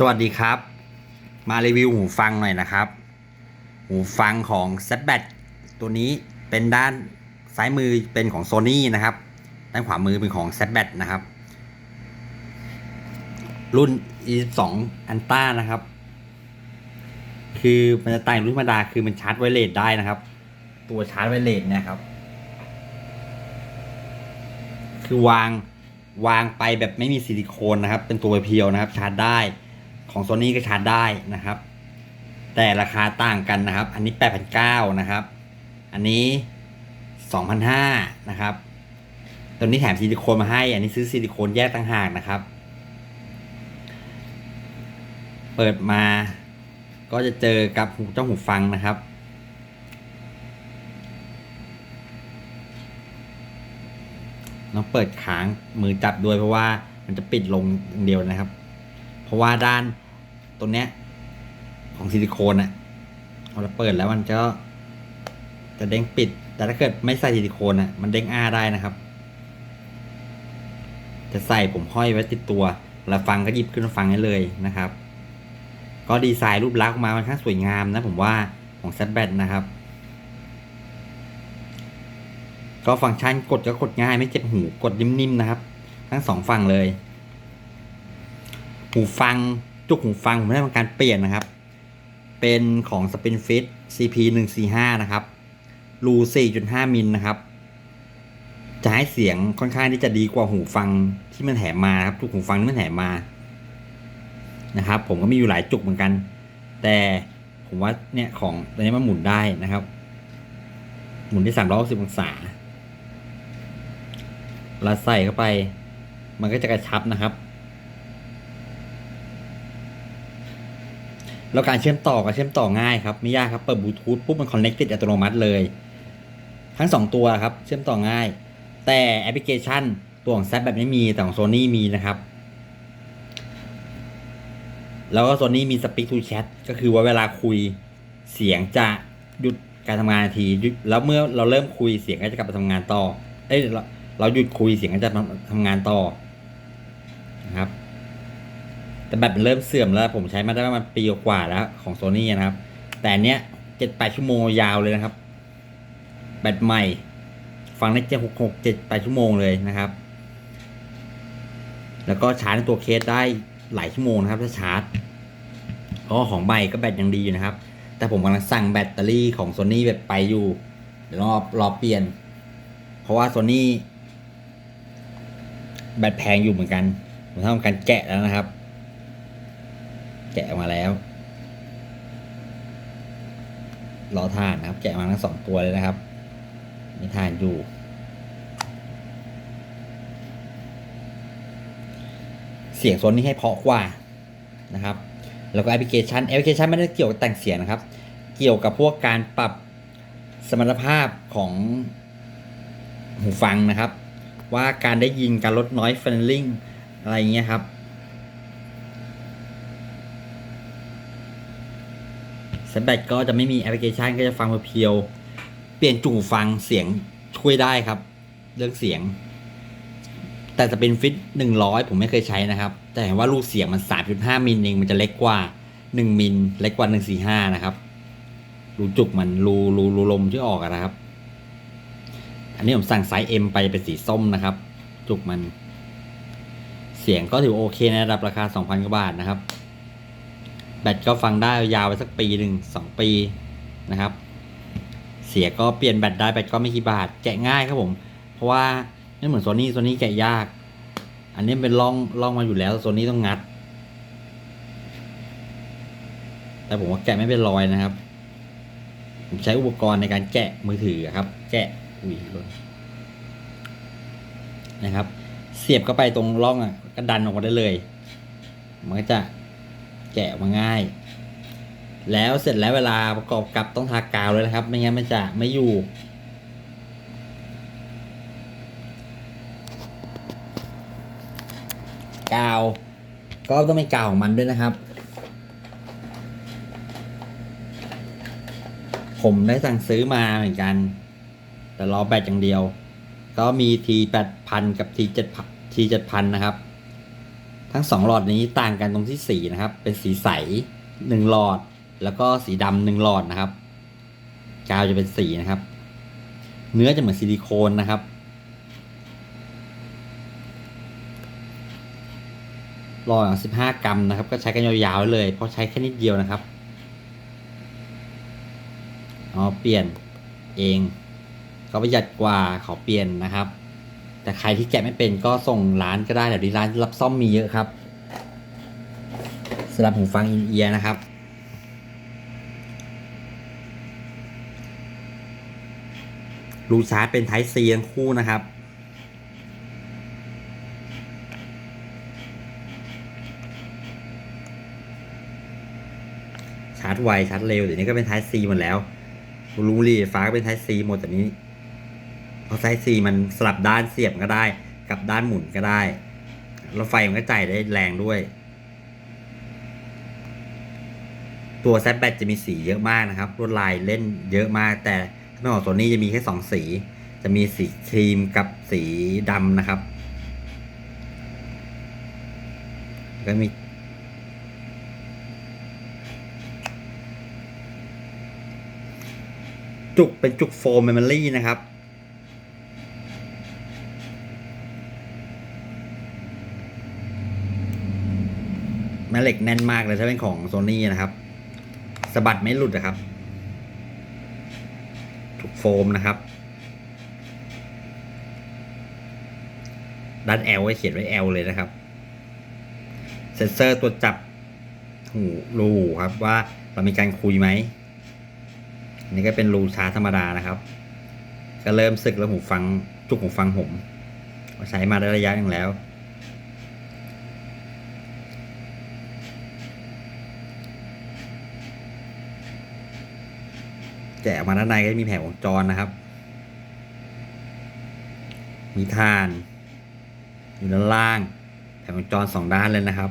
สวัสดีครับ มารีวิวหูฟังหน่อยนะครับ หูฟังของ z b a t ตัวนี้เป็นด้านซ้ายมือเป็นของ Sony นะครับ ด้านขวามือเป็นของ z b a t นะครับ รุ่น E2 Anta นะครับ คือมันจะต่างรุ่นธรรมดาคือมันชาร์จไวเลสได้นะครับ ตัวชาร์จไวเลสเนี่ยครับ คือวางวางไปแบบไม่มีซิลิโคนนะครับ เป็นตัวเพียวนะครับ ชาร์จได้ ของโซนี่ก็ชาร์จได้นะครับ แต่ราคาต่างกันนะครับ อันนี้8,900นะครับ อันนี้2,500นะครับ ตัวนี้แถมซิลิโคนมาให้ อันนี้ซื้อซิลิโคนแยกต่างหากนะครับ เปิดมาก็จะเจอกับหูเจ้าหูฟังนะครับต้องเปิดค้างมือจับด้วยเพราะว่ามันจะปิดลงอย่างเดียวนะครับ เพราะว่าด้าน ตรงเนี้ย ของซิลิโคนอะเราเปิดแล้วมันก็จะเด้งปิด แต่ถ้าเกิดไม่ใส่ซิลิโคนอะมันเด้งอ้าได้นะครับ จะใส่ผมห้อยไว้ติดตัวแล้วฟังก็หยิบขึ้นมาฟังได้เลยนะครับ ก็ดีไซน์รูปลักษณ์ออกมามันค่อนข้างสวยงามนะผมว่าของแซดแบนะครับ ก็ฟังก์ชันกดก็กดง่ายไม่เจ็บหูกดนิ่มๆนะครับ ทั้งสองฝั่งเลย หูฟัง จุกหูฟังผมได้ทำการเปลี่ยนนะครับ เป็นของ Spinfit CP 1 4 5นะครับ รู 4.5 มิลนะครับ จะให้เสียงค่อนข้างที่จะดีกว่าหูฟังที่มันแถมมาครับจุกหูฟังที่มันแถมมานะครับ ผมก็มีอยู่หลายจุกเหมือนกัน แต่ผมว่าเนี่ยของตัวนี้มันหมุนได้นะครับ หมุนได้360องศาเราใส่เข้าไป มันก็จะกระชับนะครับ แล้วการเชื่อมต่อก็เชื่อมต่อง่ายครับไม่ยากครับเปิดบลูทูธปุ๊บมันคอนเน c ติดอัตโนมัติเลย ทั้งสองตัวครับเชื่อมต่อง่าย แต่แอปพลิเคชันตัวของแซแบบไม่มีแต่ของโซนี่มีนะครับแล้วก็โซนี่มี Speak to Chat ก็คือว่าเวลาคุยเสียงจะหยุดการทำงานทีหยุดแล้วเมื่อเราเริ่มคุยเสียงก็จะกลับมาทำงานต่อเอ้ยเราเราหยุดคุยเสียงก็จะทำงานต่อนะครับ แต่แบตมันเริ่มเสื่อมแล้ว ผมใช้มาได้ประมาณปีกว่าแล้วของโซนี่นะครับ แต่เนี้ยเจ็ดแปดชั่วโมงยาวเลยนะครับ แบตใหม่ ฟังได้เจ็ดหกหกเจ็ดแปดชั่วโมงเลยนะครับ แล้วก็ชาร์จในตัวเคสได้หลายชั่วโมงนะครับ ถ้าชาร์จก็ของใบก็แบตยังดีอยู่นะครับ แต่ผมกำลังสั่งแบตเตอรี่ของโซนี่แบบไปอยู่ เดี๋ยวรอรอเปลี่ยน เพราะว่าโซนี่แบตแพงอยู่เหมือนกันผมทำการแกะแล้วนะครับ แกะมาแล้วรอทานนะครับ แกะมาทั้งสองตัวเลยนะครับ มีทานอยู่ เสียงโซนนี้ให้เพาะกว่านะครับ แล้วก็แอปพลิเคชันแอปพลิเคชันไม่ได้เกี่ยวกับแต่งเสียงนะครับ เกี่ยวกับพวกการปรับสมรรถภาพของหูฟังนะครับ ว่าการได้ยินการลดน้อยเฟลลิ่งอะไรเงี้ยครับ แบตก็จะไม่มีแอปพลิเคชันก็จะฟังเพียวเปลี่ยนจุ่ฟังเสียงช่วยได้ครับ เรื่องเสียง แต่จะเป็นฟิตหนึ่งร้อยผมไม่เคยใช้นะครับ แต่เห็นว่าลูกเสียงมันสามจุดห้ามิลเองมันจะเล็กกว่าหนึ่งมิลเล็กกว่าหนึ่งสี่ห้านะครับรูจุกมันรูรูรูลมที่ออกนะครับ อันนี้ผมสั่งไซส์ M ไปเป็นสีส้มนะครับ จุกมัน เสียงก็ถือโอเคในระดับราคา2,000กว่าบาทนะครับ แบตก็ฟังได้ยาวไปสักปีหนึ่งสองปีนะครับ เสียก็เปลี่ยนแบตได้แบตก็ไม่กี่บาทแกะง่ายครับผม เพราะว่าไม่เหมือนโซนี่โซนี่แกะยาก อันนี้เป็นร่องร่องมาอยู่แล้วโซนี่ต้องงัด แต่ผมว่าแกะไม่เป็นรอยนะครับ ผมใช้อุปกรณ์ในการแกะมือถือครับ แกะอุ้ยหล่นนะครับ เสียบเข้าไปตรงร่องอะก็ดันออกมาได้เลย มันก็จะ แกะออกมาง่าย แล้วเสร็จแล้วเวลาประกอบกับต้องทากาวเลยนะครับ ไม่งั้นมันจะไม่อยู่ กาว ก็ต้องเป็นกาวของมันด้วยนะครับ ผมได้สั่งซื้อมาเหมือนกัน แต่รอแบตอย่างเดียว ก็มี T แปดพันกับ T เจ็ดทีเจ็ดพันนะครับ ทั้งสองหลอดนี้ต่างกันตรงที่สีนะครับ เป็นสีใสหนึ่งหลอด แล้วก็สีดำหนึ่งหลอดนะครับ กาวจะเป็นสีนะครับ เนื้อจะเหมือนซิลิโคนนะครับ หลอดสิบห้ากรัมนะครับ ก็ใช้กันยาวๆเลย เพราะใช้แค่นิดเดียวนะครับอ๋อเปลี่ยนเองเขาประหยัดกว่าขอเปลี่ยนนะครับ แต่ใครที่แกะไม่เป็นก็ส่งร้านก็ได้เดี๋ยวนี้ร้านรับซ่อมมีเยอะครับสำหรับหูฟังอินเอียร์นะครับ รูชาร์จเป็น Type C ทั้งคู่นะครับ ชาร์จไวชาร์จเร็วเดี๋ยวนี้ก็เป็น Type C หมดแล้ว รูรีฟฟ้าก็เป็น Type C หมดแต่นี้ เพราะ Type C มันสลับด้านเสียบก็ได้ กับด้านหมุนก็ได้ แล้วไฟมันก็จ่ายได้แรงด้วย ตัวแซดแบตจะมีสีเยอะมากนะครับลวดลายเล่นเยอะมาก แต่ถ้าเป็นของตัวนี้จะมีแค่สองสี จะมีสีครีมกับสีดำนะครับ ก็มีจุกเป็นจุกโฟมเมมโมรี่นะครับ แม่เหล็กแน่นมากเลยถ้าเป็นของโซนี่นะครับสะบัดไม่หลุดนะครับ ถูกโฟมนะครับด้าน L ไว้เขียนไว้ L เลยนะครับ เซนเซอร์ตัวจับหูรูครับว่าเรามีการคุยไหมนนี่ก็เป็นรูชาธรรมดานะครับ ก็เริ่มสึกแล้วหูฟังจุกหูฟังผมใช้มาได้ระยะหนึ่งแล้ว แกะมาด้านในก็จะมีแผงวงจรนะครับ มีทาน อยู่ด้านล่าง แผงวงจรสองด้านเลยนะครับ